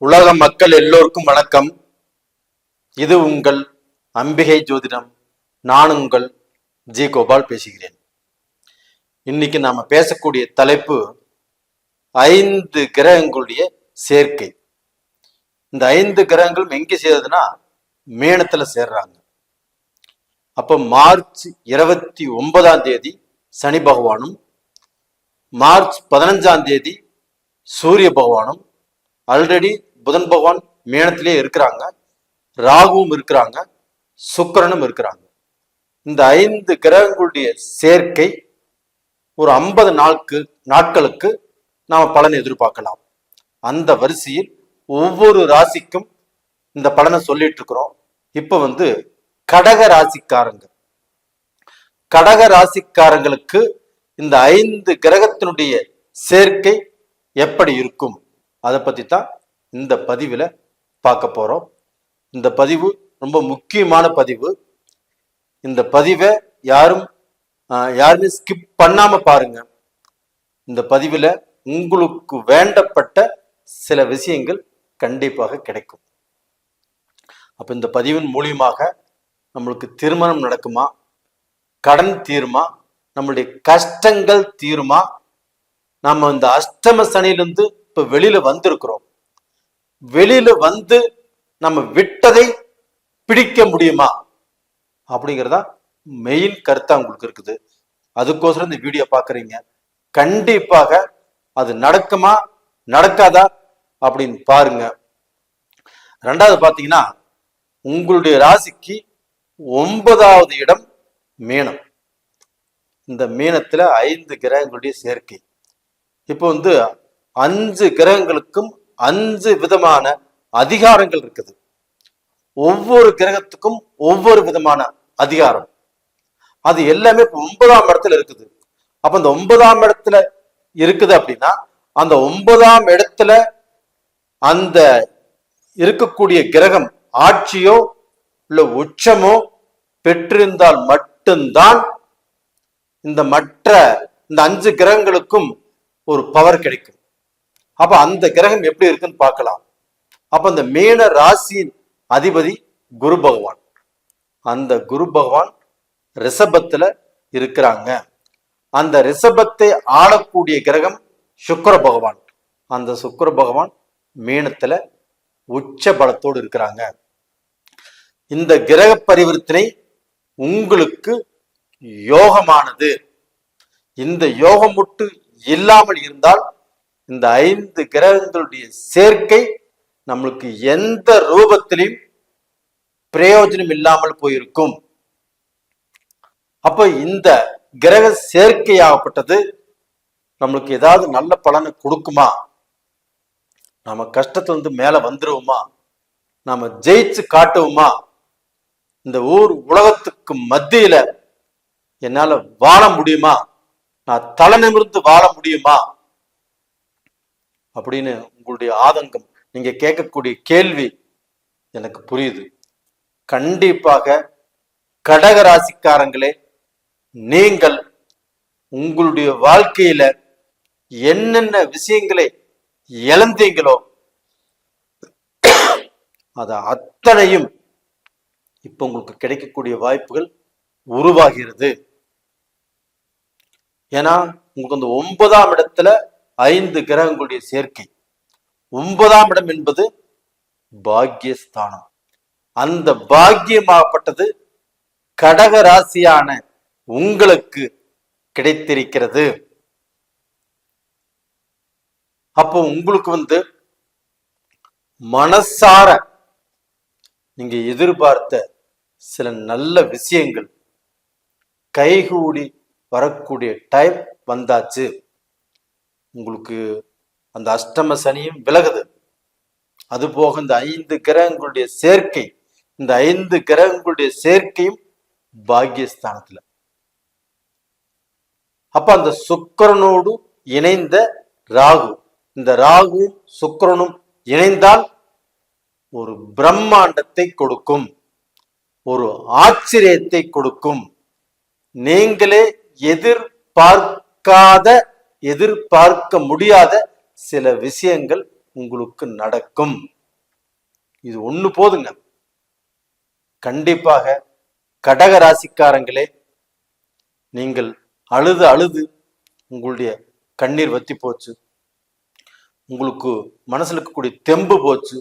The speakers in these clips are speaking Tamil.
உலக மக்கள் எல்லோருக்கும் வணக்கம். இது உங்கள் அம்பிகை ஜோதிடம். நான் உங்கள் ஜி கோபால் பேசுகிறேன். இன்னைக்கு நாம பேசக்கூடிய தலைப்பு ஐந்து கிரகங்களுடைய சேர்க்கை. இந்த ஐந்து கிரகங்களும் எங்க சேருதுன்னா மேனத்துல சேர்றாங்க. அப்போ மார்ச் இருபத்தி ஒன்பதாம் தேதி சனி பகவானும் மார்ச் பதினஞ்சாம் தேதி சூரிய பகவானும் ஆல்ரெடி புதன் பகவான் மேனத்திலே இருக்கிறாங்க. ராகுவும் இருக்கிறாங்க. சுக்கிரனும் இருக்கிறாங்க. இந்த ஐந்து கிரகங்களுடைய சேர்க்கை ஒரு ஐம்பது நாட்கு நாட்களுக்கு நாம பலனை எதிர்பார்க்கலாம். அந்த வரிசையில் ஒவ்வொரு ராசிக்கும் இந்த பலனை சொல்லிட்டு இருக்கிறோம். இப்ப வந்து கடக ராசிக்காரங்க. கடக ராசிக்காரங்களுக்கு இந்த ஐந்து கிரகத்தினுடைய சேர்க்கை எப்படி இருக்கும்? அதை பத்தி தான் இந்த பதிவில் பார்க்க போறோம். இந்த பதிவு ரொம்ப முக்கியமான பதிவு. இந்த பதிவை யாரும் ஆஹ், யாருமே ஸ்கிப் பண்ணாம பாருங்க. இந்த பதிவில் உங்களுக்கு வேண்டப்பட்ட சில விஷயங்கள் கண்டிப்பாக கிடைக்கும். அப்போ இந்த பதிவின் மூலியமாக நம்மளுக்கு திருமணம் நடக்குமா? கடன் தீருமா? நம்மளுடைய கஷ்டங்கள் தீருமா? நம்ம இந்த அஷ்டம சனியிலிருந்து இப்போ வெளியில் வந்திருக்கிறோம். வெளியில வந்து நம்ம விட்டதை பிடிக்க முடியுமா? அப்படிங்கிறதா மெயின் கருத்தா உங்களுக்கு இருக்குது. அதுக்கோசரம் இந்த வீடியோ பாக்குறீங்க கண்டிப்பாக அது நடக்குமா நடக்காதா அப்படின்னு பாருங்க. ரெண்டாவது பாத்தீங்கன்னா உங்களுடைய ராசிக்கு ஒன்பதாவது இடம் மீனம். இந்த மீனத்துல ஐந்து கிரகங்களுடைய சேர்க்கை. இப்போ வந்து அஞ்சு கிரகங்களுக்கும் அஞ்சு விதமான அதிகாரங்கள் இருக்குது. ஒவ்வொரு கிரகத்துக்கும் ஒவ்வொரு விதமான அதிகாரம். அது எல்லாமே இப்போ ஒன்பதாம் இடத்துல இருக்குது. அப்ப அந்த ஒன்பதாம் இடத்துல இருக்குது அப்படின்னா அந்த ஒன்பதாம் இடத்துல அந்த இருக்கக்கூடிய கிரகம் ஆட்சியோ இல்ல உச்சமோ பெற்றிருந்தால் மட்டும்தான் இந்த மற்ற இந்த அஞ்சு கிரகங்களுக்கும் ஒரு பவர் கிடைக்கும். அப்ப அந்த கிரகம் எப்படி இருக்குன்னு பார்க்கலாம். அப்ப அந்த மீன ராசியின் அதிபதி குரு பகவான். அந்த குரு பகவான் ரிஷபத்துல இருக்கிறாங்க. அந்த ரிஷபத்தை ஆளக்கூடிய கிரகம் சுக்கர பகவான். அந்த சுக்கர பகவான் மீனத்துல உச்ச பலத்தோடு இருக்கிறாங்க. இந்த கிரக பரிவர்த்தனை உங்களுக்கு யோகமானது. இந்த யோகம் மட்டும் இல்லாமல் இருந்தால் இந்த ஐந்து கிரகங்களுடைய சேர்க்கை நம்மளுக்கு எந்த ரூபத்திலையும் பிரயோஜனம் இல்லாமல் போயிருக்கும். அப்ப இந்த கிரக சேர்க்கையாகப்பட்டது நம்மளுக்கு ஏதாவது நல்ல பலனை கொடுக்குமா? நம்ம கஷ்டத்துல இருந்து மேல வந்துருவோமா? நாம ஜெயிச்சு காட்டுவோமா? இந்த ஊர் உலகத்துக்கு மத்தியில என்னால வாழ முடியுமா? நான் தலை நிமிர்ந்து வாழ முடியுமா? அப்படின்னு உங்களுடைய ஆதங்கம் நீங்க கேட்கக்கூடிய கேள்வி எனக்கு புரியுது. கண்டிப்பாக கடக ராசிக்காரங்களே நீங்கள் உங்களுடைய வாழ்க்கையில என்னென்ன விஷயங்களை இழந்தீங்களோ அத அத்தனையும் இப்ப உங்களுக்கு கிடைக்கக்கூடிய வாய்ப்புகள் உருவாகிறது. ஏன்னா உங்களுக்கு அந்த ஒன்பதாம் இடத்துல ஐந்து கிரகங்களுடைய சேர்க்கை. ஒன்பதாம் இடம் என்பது பாக்கியஸ்தானம் அந்த பாக்கியமாகப்பட்டது கடக ராசியான உங்களுக்கு கிடைத்திருக்கிறது. அப்போ உங்களுக்கு வந்து மனசார நீங்க எதிர்பார்த்த சில நல்ல விஷயங்கள் கைகூடி வரக்கூடிய டைம் வந்தாச்சு. உங்களுக்கு அந்த அஷ்டம சனியும் விலகுது. அது போக இந்த ஐந்து கிரகங்களுடைய சேர்க்கை இந்த ஐந்து கிரகங்களுடைய சேர்க்கையும் பாக்யஸ்தானத்துல அப்ப அந்த சுக்கரனோடு இணைந்த ராகு இந்த ராகுவும் சுக்கரனும் இணைந்தால் ஒரு பிரம்மாண்டத்தை கொடுக்கும் ஒரு ஆச்சரியத்தை கொடுக்கும். நீங்களே எதிர்பார்க்காத எதிர்பார்க்க முடியாத சில விஷயங்கள் உங்களுக்கு நடக்கும். இது ஒண்ணு போதுங்க. கண்டிப்பாக கடக ராசிக்காரங்களே நீங்கள் அழுது அழுது உங்களுடைய கண்ணீர் வத்தி போச்சு. உங்களுக்கு மனசுல இருக்கக்கூடிய தெம்பு போச்சு.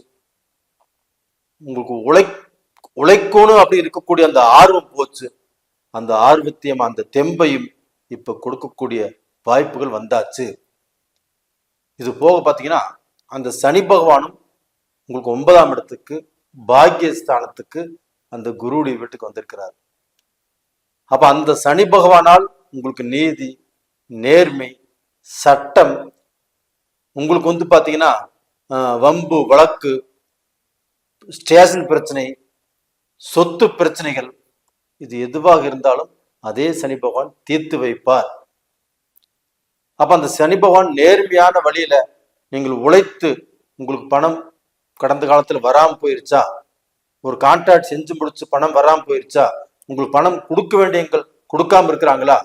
உங்களுக்கு உழை உழைக்கணும் அப்படி இருக்கக்கூடிய அந்த ஆர்வம் போச்சு. அந்த ஆர்வத்தையும் அந்த தெம்பையும் இப்ப கொடுக்கக்கூடிய வாய்ப்புகள் வந்தாச்சு. இது போக பார்த்தீங்கன்னா அந்த சனி பகவானும் உங்களுக்கு ஒன்பதாம் இடத்துக்கு பாக்கியஸ்தானத்துக்கு அந்த குருடைய வீட்டுக்கு வந்திருக்கிறார். அப்ப அந்த சனி பகவானால் உங்களுக்கு நீதி நேர்மை சட்டம் உங்களுக்கு வந்து பார்த்தீங்கன்னா வம்பு வழக்கு ஸ்டேஷன் பிரச்சனை சொத்து பிரச்சனைகள் இது எதுவாக இருந்தாலும் அதே சனி பகவான் தீர்த்து வைப்பார். அப்ப அந்த சனி பகவான் நேர்மையான வழியில நீங்கள் உழைத்து உங்களுக்கு பணம் கடந்த காலத்துல வராம போயிருச்சா? ஒரு கான்ட்ராக்ட் செஞ்சு முடிச்சு பணம் வராம போயிருச்சா? உங்களுக்கு பணம் கொடுக்க வேண்டியங்கள் கொடுக்காம இருக்கிறாங்களா?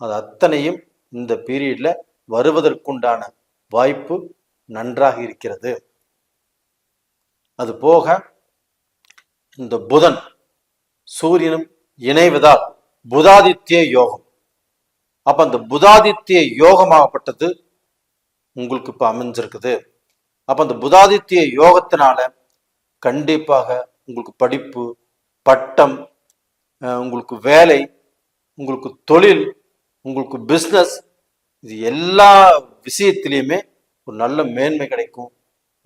அது அத்தனையும் இந்த பீரியட்ல வருவதற்குண்டான வாய்ப்பு நன்றாக இருக்கிறது. அது போக இந்த புதன் சூரியனும் இணைவதால் புதாதித்ய யோகம். அப்ப அந்த புதாதித்ய யோகமாகப்பட்டது உங்களுக்கு இப்ப அமைஞ்சிருக்குது. அப்ப அந்த புதாதித்ய யோகத்தினால கண்டிப்பாக உங்களுக்கு படிப்பு பட்டம் உங்களுக்கு வேலை உங்களுக்கு தொழில் உங்களுக்கு பிஸ்னஸ் இது எல்லா விஷயத்திலையுமே ஒரு நல்ல மேன்மை கிடைக்கும்.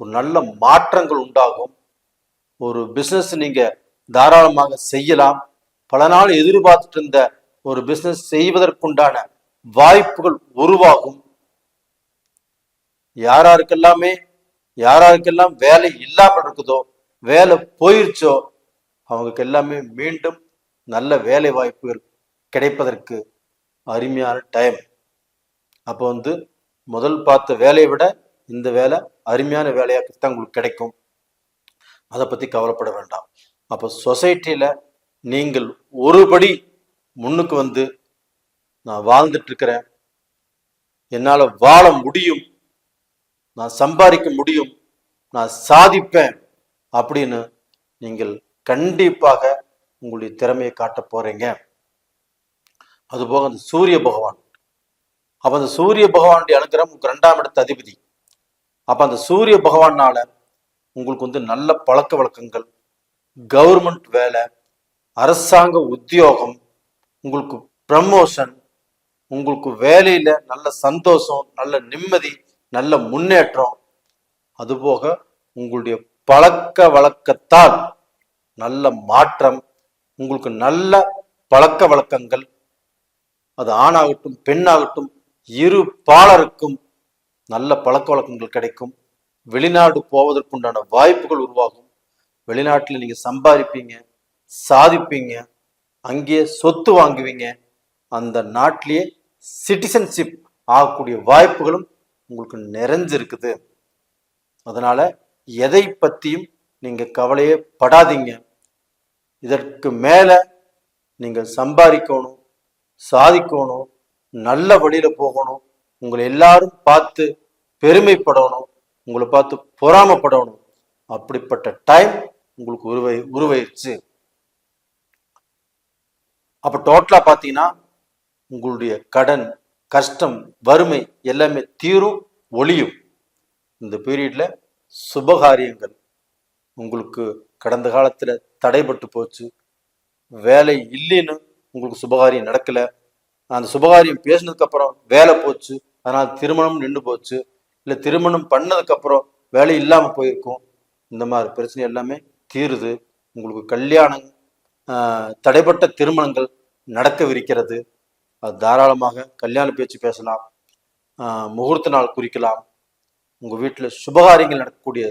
ஒரு நல்ல மாற்றங்கள் உண்டாகும். ஒரு பிஸ்னஸ் நீங்க தாராளமாக செய்யலாம். பல நாள் எதிர்பார்த்துட்டு இருந்த ஒரு பிஸ்னஸ் செய்வதற்குண்டான வாய்ப்புகள் உருவாகும். யாராருக்கெல்லாமே யாராருக்கெல்லாம் வேலை இல்லாமல் இருக்குதோ வேலை போயிருச்சோ அவங்களுக்கு எல்லாமே மீண்டும் நல்ல வேலை வாய்ப்புகள் கிடைப்பதற்கு அருமையான டைம் அப்போ வந்து முதல் பார்த்த வேலையை விட இந்த வேலை அருமையான வேலையாக தான் உங்களுக்கு கிடைக்கும். அதை பற்றி கவலைப்பட வேண்டாம். அப்போ சொசைட்டியில் நீங்கள் ஒருபடி முன்னுக்கு வந்து நான் வாழ்ந்துட்டு இருக்கிறேன் என்னால் வாழ முடியும். நான் சம்பாதிக்க முடியும். நான் சாதிப்பேன் அப்படின்னு நீங்கள் கண்டிப்பாக உங்களுடைய திறமையை காட்ட போறீங்க. அதுபோக அந்த சூரிய பகவான். அப்ப அந்த சூரிய பகவானுடைய அனுகிரகம் உங்களுக்கு ரெண்டாம் இடத்து அதிபதி. அப்ப அந்த சூரிய பகவானால உங்களுக்கு வந்து நல்ல பழக்க வழக்கங்கள் கவர்மெண்ட் வேலை அரசாங்க உத்தியோகம் உங்களுக்கு ப்ரமோஷன் உங்களுக்கு வேலையில நல்ல சந்தோஷம் நல்ல நிம்மதி நல்ல முன்னேற்றம். அதுபோக உங்களுடைய பழக்க வழக்கத்தால் நல்ல மாற்றம் உங்களுக்கு நல்ல பழக்க வழக்கங்கள் அது ஆணாகட்டும் பெண்ணாகட்டும் இரு பாலருக்கும் நல்ல பழக்க வழக்கங்கள் கிடைக்கும். வெளிநாடு போவதற்குண்டான வாய்ப்புகள் உருவாகும். வெளிநாட்டில் நீங்கள் சம்பாதிப்பீங்க சாதிப்பீங்க அங்கேயே சொத்து வாங்குவீங்க. அந்த நாட்டிலேயே சிட்டிசன்ஷிப் ஆகக்கூடிய வாய்ப்புகளும் உங்களுக்கு நிறைஞ்சிருக்குது. அதனால எதை பற்றியும் நீங்கள் கவலையே படாதீங்க. இதற்கு மேலே நீங்கள் சம்பாதிக்கணும் சாதிக்கணும் நல்ல வழியில் போகணும் உங்களை எல்லாரும் பார்த்து பெருமைப்படணும் உங்களை பார்த்து பொறாமப்படணும். அப்படிப்பட்ட டைம் உங்களுக்கு உருவை உருவாயிருச்சு. அப்போ டோட்டலாக பார்த்தீங்கன்னா உங்களுடைய கடன் கஷ்டம் வறுமை எல்லாமே தீரும் ஒளியும். இந்த பீரியடில் சுபகாரியங்கள் உங்களுக்கு கடந்த காலத்தில் தடைபட்டு போச்சு. வேலை இல்லைன்னு உங்களுக்கு சுபகாரியம் நடக்கலை. அந்த சுபகாரியம் பேசினதுக்கப்புறம் வேலை போச்சு. அதனால் திருமணம் நின்று போச்சு. இல்லை திருமணம் பண்ணதுக்கப்புறம் வேலை இல்லாமல் போயிருக்கும். இந்த மாதிரி பிரச்சனை எல்லாமே தீருது. உங்களுக்கு கல்யாணம் தடைப்பட்ட திருமணங்கள் நடக்கவிருக்கிறது. அது தாராளமாக கல்யாண பேச்சு பேசலாம். முகூர்த்த நாள் குறிக்கலாம். உங்கள் வீட்டில் சுபகாரியங்கள் நடக்கக்கூடிய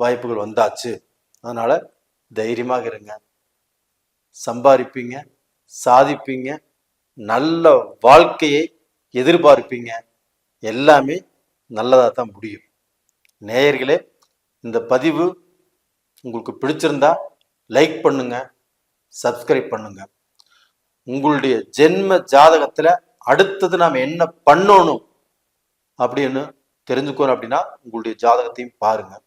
வாய்ப்புகள் வந்தாச்சு. அதனால் தைரியமாக இருங்க. சம்பாதிப்பீங்க சாதிப்பீங்க நல்ல வாழ்க்கையை எதிர்பார்ப்பீங்க. எல்லாமே நல்லதாக தான் முடியும். நேயர்களே இந்த பதிவு உங்களுக்கு பிடிச்சிருந்தா லைக் பண்ணுங்கள் சப்ஸ்கிரைப் பண்ணுங்கள் உங்களுடைய ஜென்ம ஜாதகத்துல அடுத்தது நாம் என்ன பண்ணணும் அப்படின்னு தெரிஞ்சுக்கணும் அப்படின்னா உங்களுடைய ஜாதகத்தையும் பாருங்க.